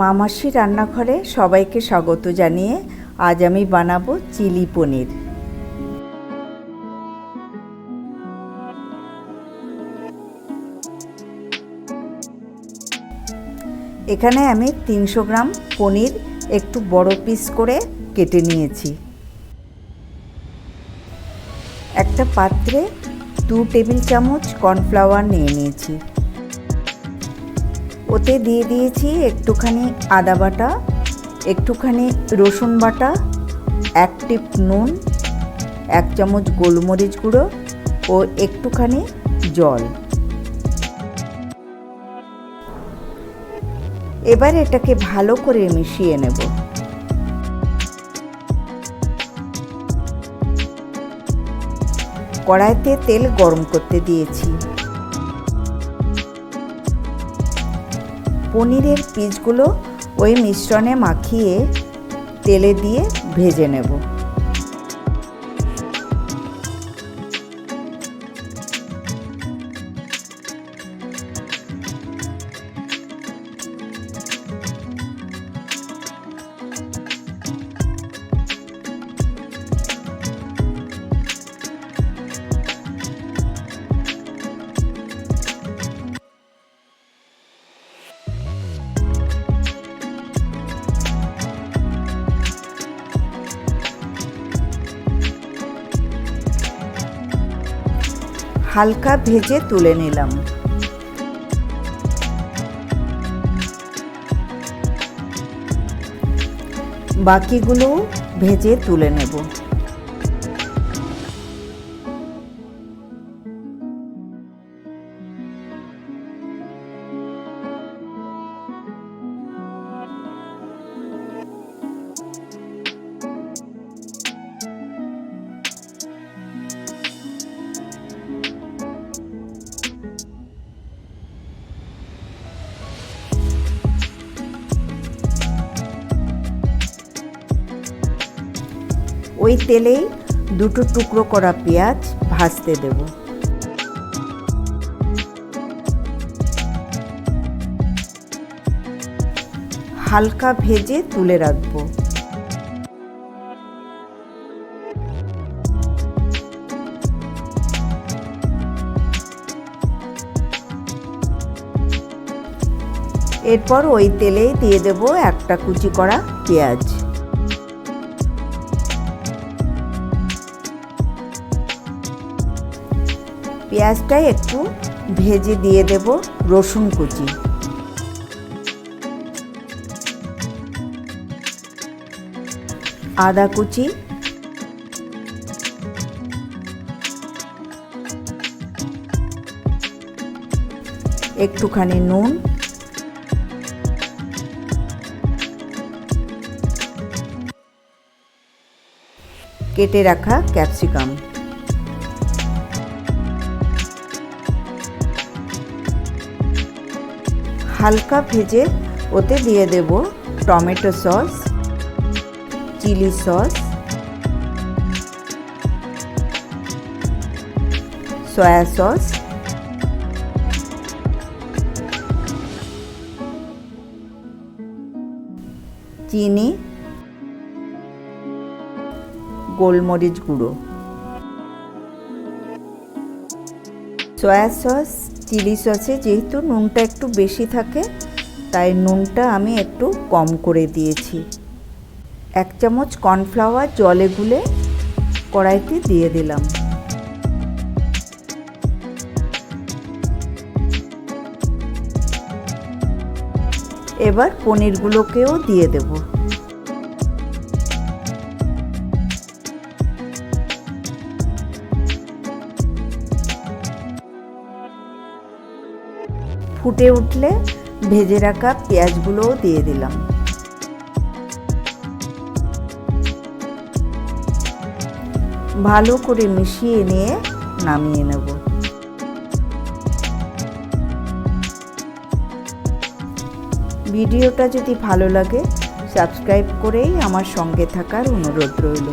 মামাসি রান্নাঘরে সবাইকে স্বাগত জানিয়ে আজ আমি বানাবো চিলি পনির। এখানে আমি তিনশো গ্রাম পনির একটু বড় পিস করে কেটে নিয়েছি। একটা পাত্রে দু টেবিল চামচ কর্নফ্লাওয়ার নিয়ে নিয়েছি। ওতে দিয়ে দিয়েছি একটুখানি আদা বাটা, একটুখানি রসুন বাটা, এক টিপ নুন, এক চামচ গোলমরিচ গুঁড়ো ও একটুখানি জল। এবার এটাকে ভালো করে মিশিয়ে নেব। কড়াইতে তেল গরম করতে দিয়েছি। পনিরের পিসগুলো ওই মিশ্রণে মাখিয়ে তেলে দিয়ে ভেজে নেব। হালকা ভেজে তুলে নিলাম। বাকিগুলো ভেজে তুলে নেব। ওই তেলেই দুটো টুকরো করা পেঁয়াজ ভাজতে দেব। হালকা ভেজে তুলে রাখব। এরপর ওই তেলেই দিয়ে দেব একটা কুচি করা পেঁয়াজ। পেঁয়াজটাই একটু ভেজে দিয়ে দেব রসুন কুচি। আদা কুচি। একটুখানি নুন। কেটে রাখা ক্যাপসিকাম। হালকা ভেজে ওতে দিয়ে দেব tomato sauce, chilli sauce, soya sauce. চিনি, গোলমরিচ গুঁড়ো। সয়া সস চিলি সসে যেহেতু নুনটা একটু বেশি থাকে, তাই নুনটা আমি একটু কম করে দিয়েছি। এক চামচ কর্নফ্লাওয়ার জলে গুলে কড়াইতে দিয়ে দিলাম। এবার পনিরগুলোকেও দিয়ে দেবো। ফুটে উঠলে ভেজে রাখা পেঁয়াজগুলোও দিয়ে দিলাম। ভালো করে মিশিয়ে নিয়ে নামিয়ে নেব। ভিডিওটা যদি ভালো লাগে, সাবস্ক্রাইব করেই আমার সঙ্গে থাকার অনুরোধ রইল।